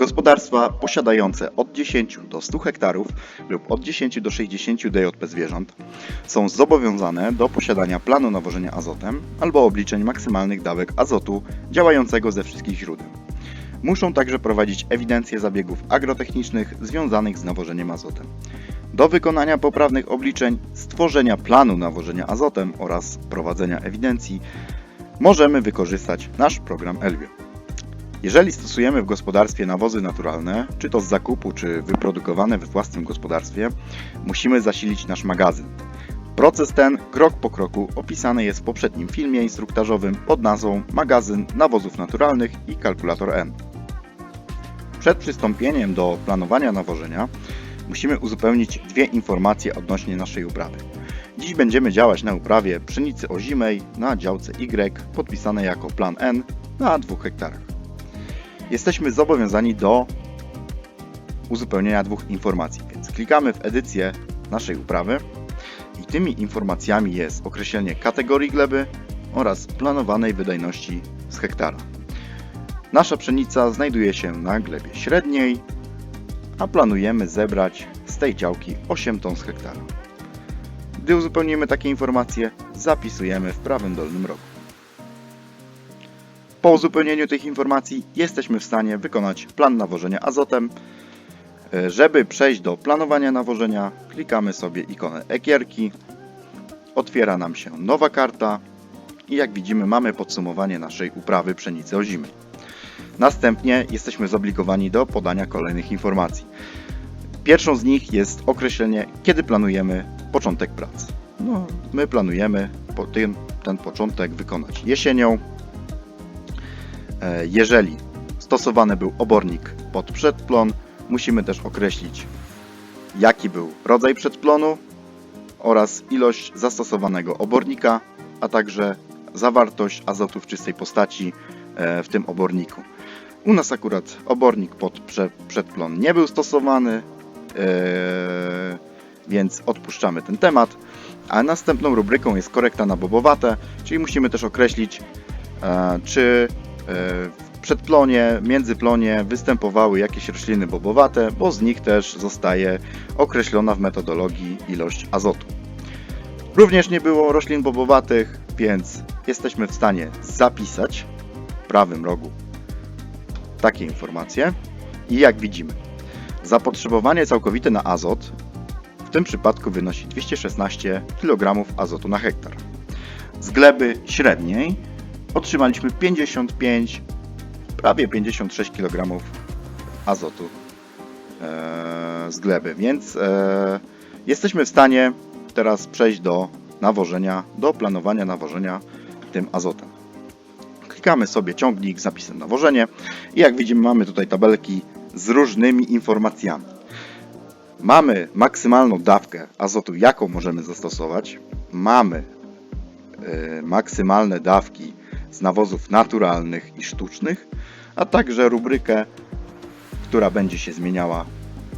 Gospodarstwa posiadające od 10 do 100 hektarów lub od 10 do 60 DJP zwierząt są zobowiązane do posiadania planu nawożenia azotem albo obliczeń maksymalnych dawek azotu działającego ze wszystkich źródeł. Muszą także prowadzić ewidencję zabiegów agrotechnicznych związanych z nawożeniem azotem. Do wykonania poprawnych obliczeń, stworzenia planu nawożenia azotem oraz prowadzenia ewidencji możemy wykorzystać nasz program Elvio. Jeżeli stosujemy w gospodarstwie nawozy naturalne, czy to z zakupu, czy wyprodukowane we własnym gospodarstwie, musimy zasilić nasz magazyn. Proces ten krok po kroku opisany jest w poprzednim filmie instruktażowym pod nazwą Magazyn nawozów naturalnych i kalkulator N. Przed przystąpieniem do planowania nawożenia musimy uzupełnić dwie informacje odnośnie naszej uprawy. Dziś będziemy działać na uprawie pszenicy ozimej na działce Y podpisanej jako plan N na 2 hektarach. Jesteśmy zobowiązani do uzupełnienia dwóch informacji, więc klikamy w edycję naszej uprawy i tymi informacjami jest określenie kategorii gleby oraz planowanej wydajności z hektara. Nasza pszenica znajduje się na glebie średniej, a planujemy zebrać z tej działki 8 ton z hektara. Gdy uzupełnimy takie informacje, zapisujemy w prawym dolnym rogu. Po uzupełnieniu tych informacji jesteśmy w stanie wykonać plan nawożenia azotem. E, Żeby przejść do planowania nawożenia, klikamy sobie ikonę ekierki. Otwiera nam się nowa karta i jak widzimy mamy podsumowanie naszej uprawy pszenicy ozimej. Następnie jesteśmy zobligowani do podania kolejnych informacji. Pierwszą z nich jest określenie, kiedy planujemy początek prac. No, my planujemy po ten, ten początek wykonać jesienią. E, Jeżeli stosowany był obornik pod przedplon, musimy też określić, jaki był rodzaj przedplonu oraz ilość zastosowanego obornika, a także zawartość azotu w czystej postaci e, w tym oborniku. U nas akurat obornik pod prze, przedplon nie był stosowany, e, więc odpuszczamy ten temat. A następną rubryką jest korekta na bobowate, czyli musimy też określić, czy przedplonie, międzyplonie występowały jakieś rośliny bobowate, bo z nich też zostaje określona w metodologii ilość azotu. Również nie było roślin bobowatych, więc jesteśmy w stanie zapisać w prawym rogu takie informacje. I jak widzimy, zapotrzebowanie całkowite na azot w tym przypadku wynosi 216 kg azotu na hektar. Z gleby średniej otrzymaliśmy 55, prawie 56 kg azotu e, z gleby, więc e, jesteśmy w stanie teraz przejść do nawożenia, do planowania nawożenia tym azotem. Klikamy sobie ciągnik z napisem nawożenie i jak widzimy mamy tutaj tabelki z różnymi informacjami. Mamy maksymalną dawkę azotu, jaką możemy zastosować. Mamy e, maksymalne dawki z nawozów naturalnych i sztucznych, a także rubrykę, która będzie się zmieniała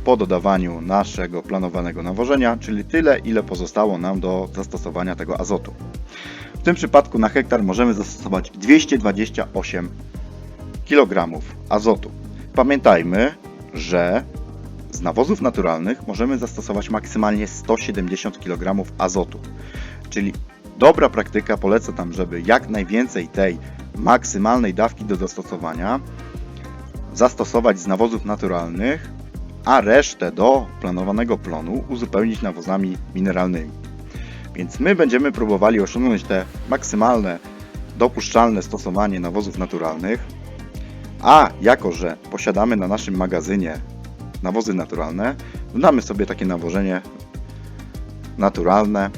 po dodawaniu naszego planowanego nawożenia, czyli tyle, ile pozostało nam do zastosowania tego azotu. W tym przypadku na hektar możemy zastosować 228 kg azotu. Pamiętajmy, że z nawozów naturalnych możemy zastosować maksymalnie 170 kg azotu. Czyli dobra praktyka poleca tam, żeby jak najwięcej tej maksymalnej dawki do zastosowania zastosować z nawozów naturalnych, a resztę do planowanego plonu uzupełnić nawozami mineralnymi. Więc my będziemy próbowali osiągnąć te maksymalne dopuszczalne stosowanie nawozów naturalnych, a jako że posiadamy na naszym magazynie nawozy naturalne, dodamy sobie takie nawożenie naturalne.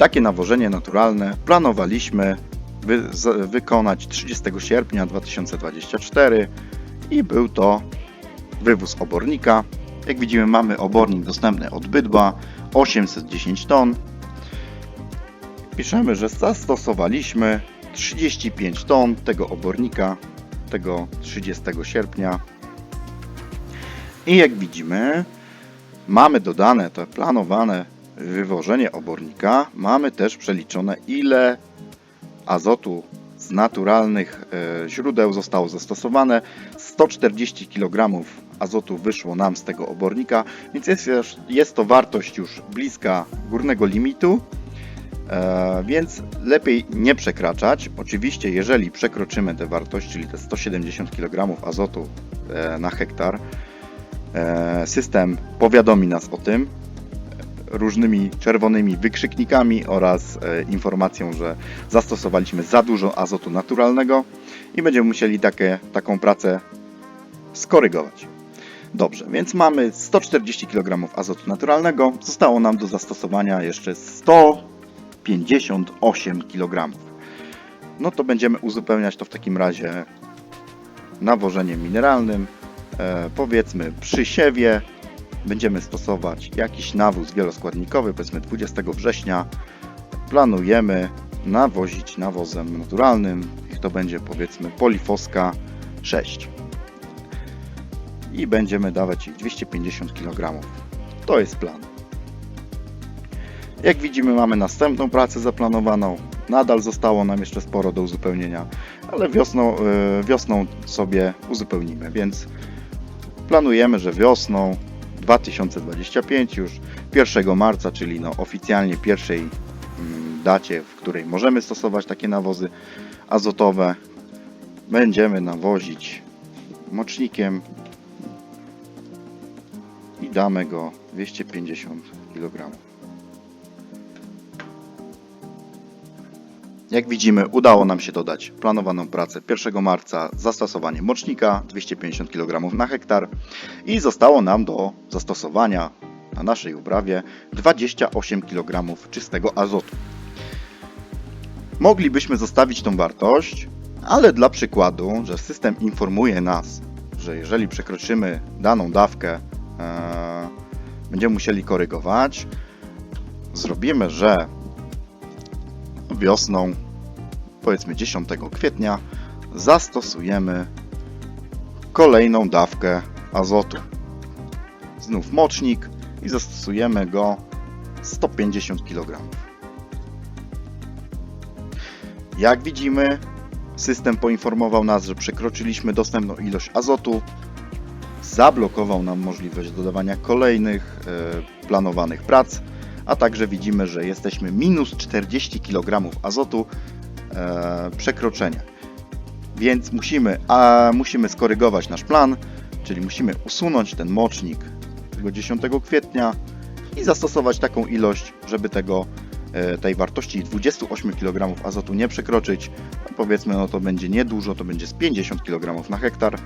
Takie nawożenie naturalne planowaliśmy wy, wykonać 30 sierpnia 2024 i był to wywóz obornika. Jak widzimy mamy obornik dostępny od Bydła 810 ton. Piszemy, że zastosowaliśmy 35 ton tego obornika tego 30 sierpnia. I jak widzimy, mamy dodane to planowane wywożenie obornika. Mamy też przeliczone ile azotu z naturalnych e, źródeł zostało zastosowane. 140 kg azotu wyszło nam z tego obornika, więc jest, jest to wartość już bliska górnego limitu. E, więc lepiej nie przekraczać. Oczywiście, jeżeli przekroczymy tę wartość, czyli te 170 kg azotu e, na hektar, system powiadomi nas o tym różnymi czerwonymi wykrzyknikami oraz e, informacją, że zastosowaliśmy za dużo azotu naturalnego i będziemy musieli takie, taką pracę skorygować. Dobrze, więc mamy 140 kg azotu naturalnego. Zostało nam do zastosowania jeszcze 158 kg. No to będziemy uzupełniać to w takim razie nawożeniem mineralnym. E, powiedzmy przy siewie będziemy stosować jakiś nawóz wieloskładnikowy, powiedzmy 20 września. Planujemy nawozić nawozem naturalnym. To będzie powiedzmy polifoska 6 i będziemy dawać ich 250 kg. To jest plan. Jak widzimy, mamy następną pracę zaplanowaną. Nadal zostało nam jeszcze sporo do uzupełnienia, ale wiosną, e, wiosną sobie uzupełnimy, więc planujemy, że wiosną 2025 już 1 marca, czyli no oficjalnie pierwszej mm, dacie, w której możemy stosować takie nawozy azotowe, będziemy nawozić mocznikiem i damy go 250 kg. Jak widzimy, udało nam się dodać planowaną pracę 1 marca zastosowanie mocznika 250 kg na hektar i zostało nam do zastosowania na naszej uprawie 28 kg czystego azotu. Moglibyśmy zostawić tą wartość, ale dla przykładu, że system informuje nas, że jeżeli przekroczymy daną dawkę, e, będziemy musieli korygować, zrobimy, że wiosną, powiedzmy 10 kwietnia, zastosujemy kolejną dawkę azotu. Znów mocznik i zastosujemy go 150 kg. Jak widzimy, system poinformował nas, że przekroczyliśmy dostępną ilość azotu, zablokował nam możliwość dodawania kolejnych e, planowanych prac, a także widzimy, że jesteśmy minus 40 kg azotu e, przekroczenia. Więc musimy, a, musimy skorygować nasz plan, czyli musimy usunąć ten mocznik tego 10 kwietnia i zastosować taką ilość, żeby tego, e, tej wartości 28 kg azotu nie przekroczyć. Powiedzmy, no to będzie niedużo, to będzie z 50 kg na hektar.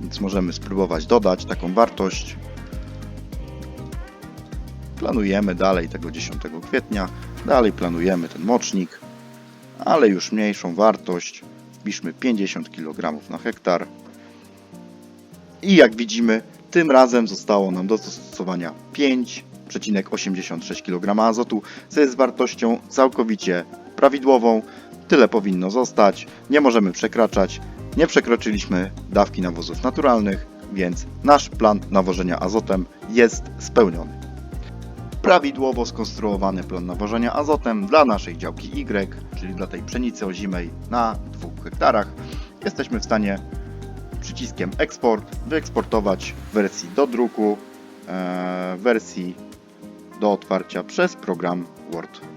Więc możemy spróbować dodać taką wartość. Planujemy dalej tego 10 kwietnia, dalej planujemy ten mocznik, ale już mniejszą wartość. Wpiszmy 50 kg na hektar. I jak widzimy, tym razem zostało nam do zastosowania 5,86 kg azotu, co jest wartością całkowicie prawidłową. Tyle powinno zostać, nie możemy przekraczać. Nie przekroczyliśmy dawki nawozów naturalnych, więc nasz plan nawożenia azotem jest spełniony. Prawidłowo skonstruowany plan nawożenia azotem dla naszej działki Y, czyli dla tej pszenicy ozimej na 2 hektarach, jesteśmy w stanie przyciskiem eksport wyeksportować wersji do druku, e, wersji do otwarcia przez program Word